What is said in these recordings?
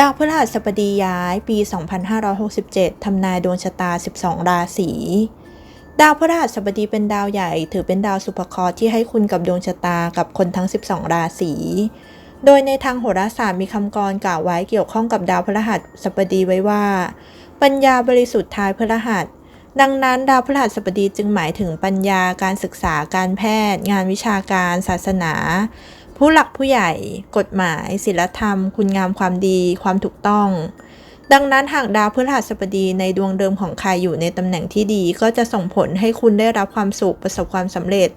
ดาวพฤหัสบดีย้ายปี 2567 ทำนายดวงชะตา 12 ราศี ดาวพฤหัสบดีเป็นดาวใหญ่ ถือเป็นดาวสุภเคราะห์ที่ให้คุณกับดวงชะตากับคนทั้ง 12 ราศี โดยในทางโหราศาสตร์มีคำกรกล่าวไว้เกี่ยวข้องกับดาวพฤหัสบดีไว้ว่า ปัญญาบริสุทธิ์ทายพฤหัส ดังนั้นดาวพฤหัสบดีจึงหมายถึงปัญญาการศึกษาการแพทย์ งานวิชาการ ศาสนา ผู้หลักผู้ใหญ่ กฎหมาย ศีลธรรม คุณงามความดี ความถูกต้อง ดังนั้นหากดาวพฤหัสบดีในดวงเดิมของใครอยู่ในตำแหน่งที่ดี ก็จะส่งผลให้คุณได้รับความสุขประสบความสำเร็จ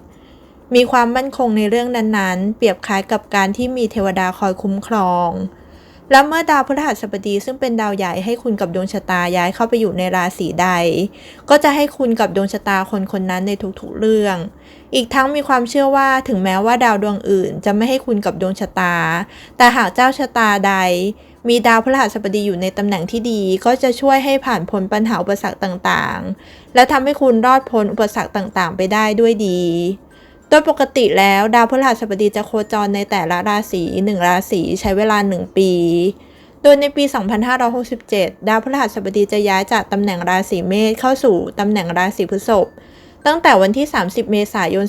มีความมั่นคงในเรื่องนั้นๆ เปรียบคล้ายกับการที่มีเทวดาคอยคุ้มครอง และเมื่อดาวพฤหัสบดีซึ่งเป็นดาวใหญ่ให้คุณกับดวงชะตาย้ายเข้าไปอยู่ในราศีใด ก็จะให้คุณกับดวงชะตาคนคนนั้นในทุกๆเรื่อง อีกทั้งมีความเชื่อว่าถึงแม้ว่าดาวดวงอื่น จะไม่ให้คุณกับดวงชะตา แต่หากเจ้าชะตาใด มีดาวพฤหัสบดีอยู่ในตำแหน่งที่ดีก็จะช่วยให้ผ่านพ้นปัญหาอุปสรรคต่างๆ และทำให้คุณรอดพ้นอุปสรรคต่างๆ ไปได้ด้วยดี โดยปกติแล้วดาวพฤหัสบดีจะโคจรในแต่ละราศีหนึ่งราศีใช้เวลา 1 ปี โดยในปี 2567 ดาวพฤหัสบดีจะย้ายจากตำแหน่งราศีเมษเข้าสู่ตำแหน่งราศีพฤษภตั้งแต่วันที่ 30 เมษายน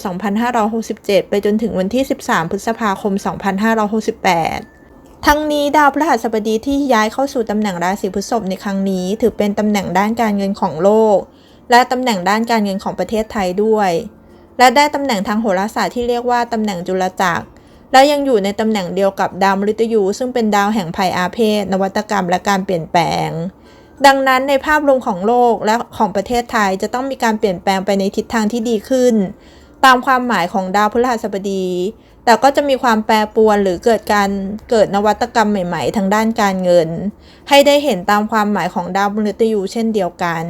2567 ไปจนถึงวันที่ 13 พฤษภาคม 2568ทั้งนี้ดาวพฤหัสบดีที่ย้ายเข้าสู่ตำแหน่งราศีพฤษภในครั้งนี้ ถือเป็นตำแหน่งด้านการเงินของโลก และตำแหน่งด้านการเงินของประเทศไทยด้วย และได้ตำแหน่งทางโหราศาสตร์ที่เรียกว่าตำแหน่งจุลจักร และยังอยู่ในตำแหน่งเดียวกับดาวมฤตยู ซึ่งเป็นดาวแห่งภัยอาเพศ นวัตกรรมและการเปลี่ยนแปลง ดังนั้นในภาพรวมของโลกและของประเทศไทยจะต้องมีการเปลี่ยนแปลงไปในทิศทางที่ดีขึ้น ตามความหมายของดาวพฤหัสบดี แต่ก็จะมีความแปรปรวนหรือเกิดการเกิดนวัตกรรมใหม่ๆ ทางด้านการเงิน ให้ได้เห็นตามความหมายของดาวมฤตยูเช่นเดียวกัน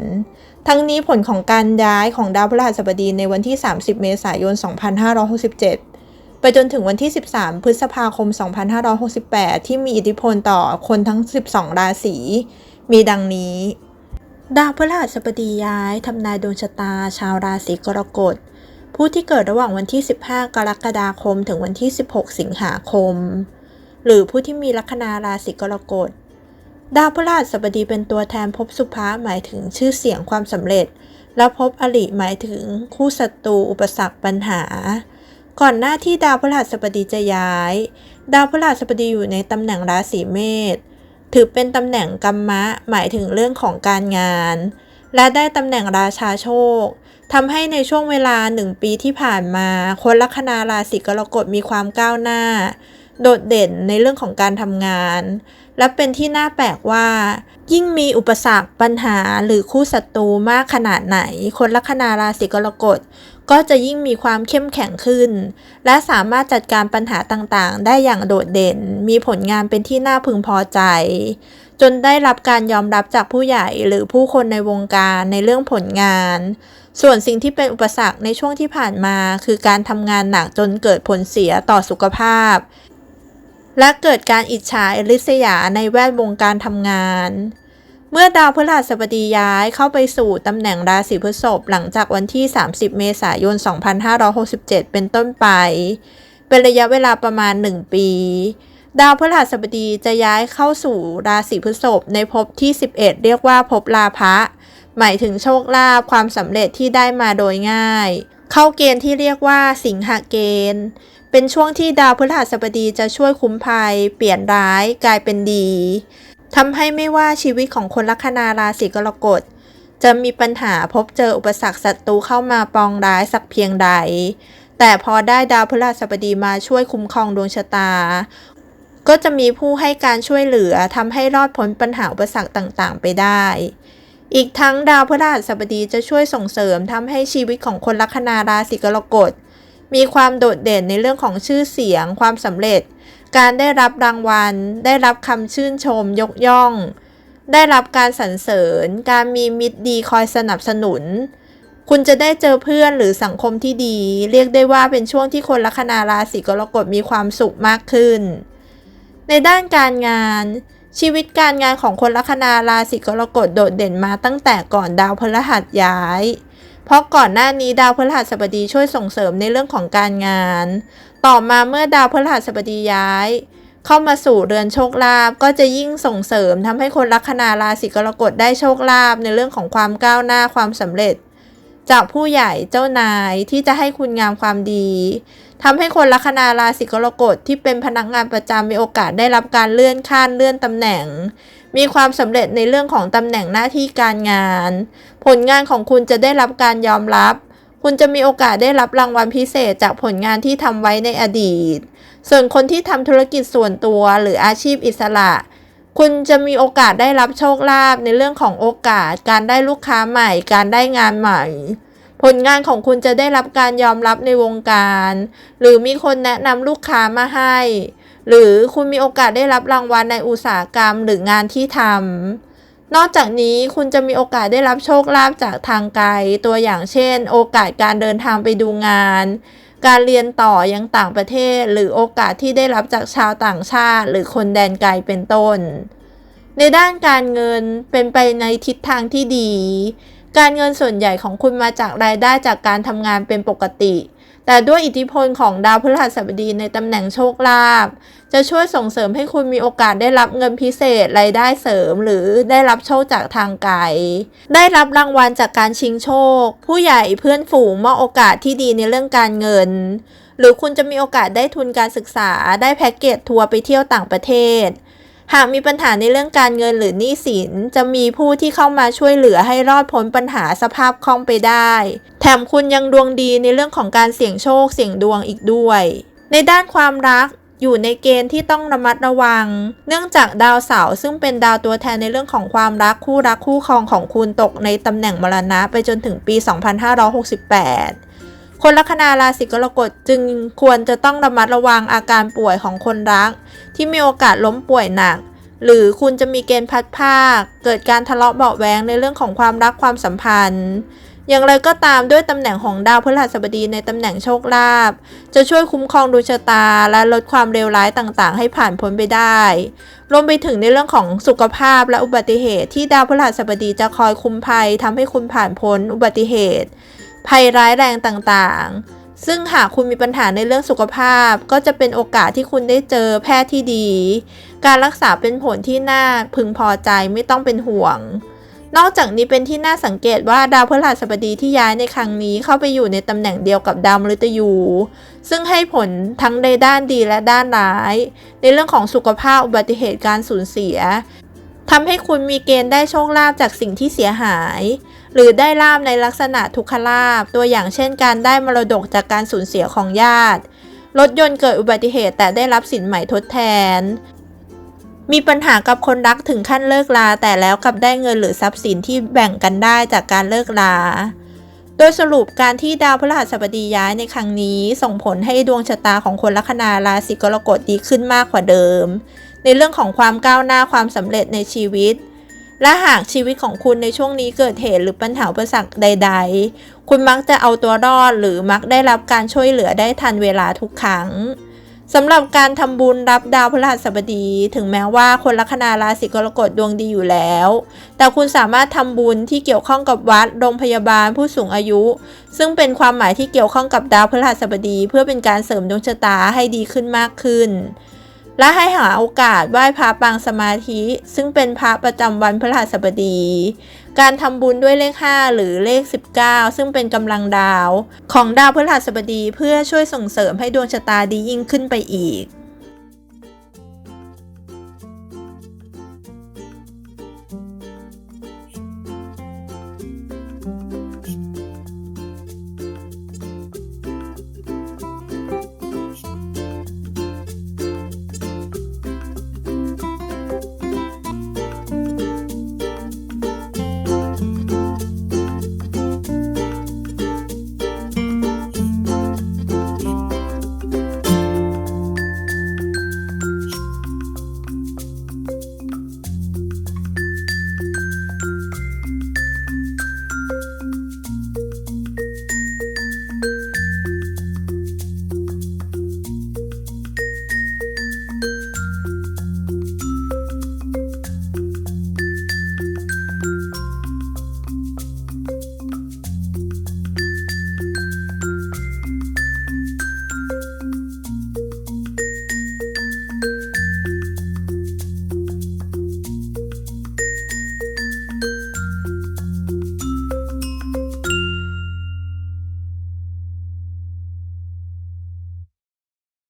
ทั้งนี้ผลของการย้ายของดาวพฤหัสบดีในวันที่ 30 เมษายน 2567 ไปจนถึงวันที่ 13 พฤษภาคม 2568 ที่มีอิทธิพลต่อคนทั้ง 12 ราศี มีดังนี้ ดาวพฤหัสบดีย้ายทำนายดวงชะตา ชาวราศีกรกฎ ผู้ที่เกิดระหว่างวันที่ 15 กรกฎาคม ถึงวันที่ 16 สิงหาคม หรือผู้ที่มีลัคนาราศีกรกฎ ดาวพฤหัสบดีเป็นตัวแทนภพสุภาหมายถึงชื่อเสียงความสำเร็จ และภพอริหมายถึงคู่ศัตรูอุปสรรคปัญหา ก่อนหน้าที่ดาวพฤหัสบดีจะย้าย ดาวพฤหัสบดีอยู่ในตำแหน่งราศีเมษถือเป็นตำแหน่งกัมมะหมายถึงเรื่องของการงาน และได้ตำแหน่งราชาโชคทำให้ในช่วงเวลาหนึ่งปีที่ผ่านมา คนลัคนาราศีกรกฎมีความก้าวหน้า โดดเด่นในเรื่องของการทำงาน และเป็นที่น่าแปลกว่า ยิ่งมีอุปสรรคปัญหาหรือคู่ศัตรูมากขนาดไหน คนลัคนาราศีกรกฎก็จะยิ่งมีความเข้มแข็งขึ้น และสามารถจัดการปัญหาต่างๆ ได้อย่างโดดเด่น มีผลงานเป็นที่น่าพึงพอใจ จนได้รับการยอมรับจากผู้ใหญ่หรือผู้คนในวงการในเรื่องผลงาน ส่วนสิ่งที่เป็นอุปสรรคในช่วงที่ผ่านมา คือการทำงานหนักจนเกิดผลเสียต่อสุขภาพ และเกิดการอิจฉาริษยาในแวดวงการทำงาน เมื่อดาวพฤหัสบดีย้ายเข้าไปสู่ตำแหน่งราศีพฤษภหลังจากวันที่ 30 เมษายน 2567 เป็นต้นไป เป็นระยะเวลาประมาณ 1 ปี ดาวพฤหัสบดีจะย้ายเข้าสู่ราศีพฤษภในภพที่ 11 เรียกว่าภพลาภะหมายถึงโชคลาภความสำเร็จที่ได้มาโดยง่าย เข้าเกณฑ์ที่เรียกว่าสิงหเกณฑ์ เป็นช่วงที่ดาวพฤหัสบดีจะช่วยคุ้มภัย เปลี่ยนร้ายกลายเป็นดีทำให้ไม่ว่าชีวิตของคนลัคนาราศีกรกฎ จะมีปัญหาพบเจออุปสรรคศัตรูเข้ามาปองร้ายสักเพียงใด แต่พอได้ดาวพฤหัสบดีมาช่วยคุ้มครองดวงชะตา ก็จะมีผู้ให้การช่วยเหลือทำให้รอดพ้นปัญหาอุปสรรคต่างๆ ไปได้ อีกทั้งดาวพฤหัสบดีจะช่วยส่งเสริมทำให้ชีวิตของคนลัคนาราศีกรกฎ มีความโดดเด่นในเรื่องของชื่อเสียง ความสำเร็จ การได้รับรางวัล ได้รับคำชื่นชม ยกย่อง ได้รับการสรรเสริญ การมีมิตรดีคอยสนับสนุน คุณจะได้เจอเพื่อนหรือสังคมที่ดี เรียกได้ว่าเป็นช่วงที่คนลัคนาราศีกรกฎมีความสุขมากขึ้น ในด้านการงาน ชีวิตการงานของคนลัคนาราศีกรกฎโดดเด่นมาตั้งแต่ก่อนดาวพฤหัสย้าย เพราะก่อนหน้านี้ดาวพฤหัสบดีช่วยส่งเสริมในเรื่องของการงาน ต่อมาเมื่อดาวพฤหัสบดีย้าย เข้ามาสู่เรือนโชคลาภก็จะยิ่งส่งเสริมทำให้คนลัคนาราศีกรกฎได้โชคลาภในเรื่องของความก้าวหน้าความสำเร็จ จากผู้ใหญ่เจ้านายที่จะให้คุณงามความดีทำให้คนลัคนาราศีกรกฎที่เป็นพนักงานประจำมีโอกาสได้รับการเลื่อนขั้นเลื่อนตำแหน่ง มีความสำเร็จในเรื่องของตำแหน่งหน้าที่การงาน ผลงานของคุณจะได้รับการยอมรับ คุณจะมีโอกาสได้รับรางวัลพิเศษจากผลงานที่ทำไว้ในอดีต ส่วนคนที่ทำธุรกิจส่วนตัวหรืออาชีพอิสระ คุณจะมีโอกาสได้รับโชคลาภในเรื่องของโอกาส การได้ลูกค้าใหม่ การได้งานใหม่ ผลงานของคุณจะได้รับการยอมรับในวงการ หรือมีคนแนะนำลูกค้ามาให้ หรือคุณมีโอกาสได้รับรางวัลในอุตสาหกรรมหรืองานที่ทำ นอกจากนี้คุณจะมีโอกาสได้รับโชคลาภจากทางไกล ตัวอย่างเช่น โอกาสการเดินทางไปดูงาน การเรียนต่อยังต่างประเทศ หรือโอกาสที่ได้รับจากชาวต่างชาติ หรือคนแดนไกลเป็นต้น ในด้านการเงินเป็นไปในทิศทางที่ดี การเงินส่วนใหญ่ของคุณมาจากรายได้จากการทำงานเป็นปกติ แต่ด้วยอิทธิพลของดาวพฤหัสบดีในตำแหน่งโชคลาภจะช่วยส่งเสริมให้คุณมีโอกาสได้รับเงินพิเศษรายได้เสริม หรือได้รับโชคจากทางไกล ได้รับรางวัลจากการชิงโชค ผู้ใหญ่เพื่อนฝูงมอบโอกาสที่ดีในเรื่องการเงิน หรือคุณจะมีโอกาสได้ทุนการศึกษา ได้แพ็กเกจทัวร์ไปเที่ยวต่างประเทศ หากมีปัญหาในเรื่องการเงินหรือหนี้สิน จะมีผู้ที่เข้ามาช่วยเหลือให้รอดพ้นปัญหาสภาพคล่องไปได้ แถมคุณยังดวงดีในเรื่องของการเสี่ยงโชคเสี่ยงดวงอีกด้วย ในด้านความรักอยู่ในเกณฑ์ที่ต้องระมัดระวัง เนื่องจากดาวเสาร์ซึ่งเป็นดาวตัวแทนในเรื่องของความรักคู่รักคู่ครองของคุณตกในตำแหน่งมรณะไปจนถึงปี 2568 คนลัคนาราศีกรกฎจึงควรจะต้องระมัดระวังอาการป่วยของคนรัก ที่มีโอกาสล้มป่วยหนัก หรือคุณจะมีเกณฑ์พัดภาค เกิดการทะเลาะเบาแวงในเรื่องของความรักความสัมพันธ์อย่างไรก็ตามด้วยตำแหน่งของดาวพฤหัสบดีในตำแหน่งโชคลาภจะช่วยคุ้มครองดวงชะตาและลดความเลวร้ายต่างๆ ให้ผ่านพ้นไปได้ รวมไปถึงในเรื่องของสุขภาพและอุบัติเหตุที่ดาวพฤหัสบดีจะคอยคุ้มภัยทำให้คุณผ่านพ้นอุบัติเหตุ ภัยร้ายแรงต่างๆ ซึ่งหากคุณมีปัญหาในเรื่องสุขภาพ ก็จะเป็นโอกาสที่คุณได้เจอแพทย์ที่ดี การรักษาเป็นผลที่น่าพึงพอใจไม่ต้องเป็นห่วง นอกจากนี้เป็นที่น่าสังเกตว่าดาวพฤหัสบดีที่ย้ายในครั้งนี้เข้าไปอยู่ในตำแหน่งเดียวกับดาวมฤตยู ซึ่งให้ผลทั้งในด้านดีและด้านร้าย ในเรื่องของสุขภาพอุบัติเหตุการสูญเสียทำให้คุณมีเกณฑ์ได้โชคลาภจากสิ่งที่เสียหาย หรือได้ลาบในลักษณะทุกขลาภตัวอย่างเช่นการได้มรดกจากการสูญเสียของญาติ รถยนต์เกิดอุบัติเหตุแต่ได้รับสินใหม่ทดแทน มีปัญหากับคนรักถึงขั้นเลิกลา แต่แล้วกลับได้เงินหรือทรัพย์สินที่แบ่งกันได้จากการเลิกลาโดยสรุปการที่ดาวพฤหัสบดีย้ายในครั้งนี้ ส่งผลให้ดวงชะตาของคนลัคนาราศีกรกฎดีขึ้นมากกว่าเดิม ในเรื่องของความก้าวหน้าความสำเร็จในชีวิต และหากชีวิตของคุณในช่วงนี้เกิดเหตุหรือปัญหาอุปสรรคใด ๆ คุณมักจะเอาตัวรอดหรือมักได้รับการช่วยเหลือได้ทันเวลาทุกครั้งสำหรับการทำบุญรับดาวพฤหัสบดี ถึงแม้ว่าคนลัคนาราศีกรกฎดวงดีอยู่แล้ว แต่คุณสามารถทำบุญที่เกี่ยวข้องกับวัดโรงพยาบาลผู้สูงอายุ ซึ่งเป็นความหมายที่เกี่ยวข้องกับดาวพฤหัสบดี เพื่อเป็นการเสริมดวงชะตาให้ดีขึ้นมากขึ้น และให้หาโอกาสไหว้พระปางสมาธิ ซึ่งเป็นพระประจำวันพฤหัสบดี การทำบุญด้วยเลข 5 หรือเลข 19 ซึ่งเป็นกำลังดาว ของดาวพฤหัสบดีเพื่อช่วยส่งเสริมให้ดวงชะตาดียิ่งขึ้นไปอีก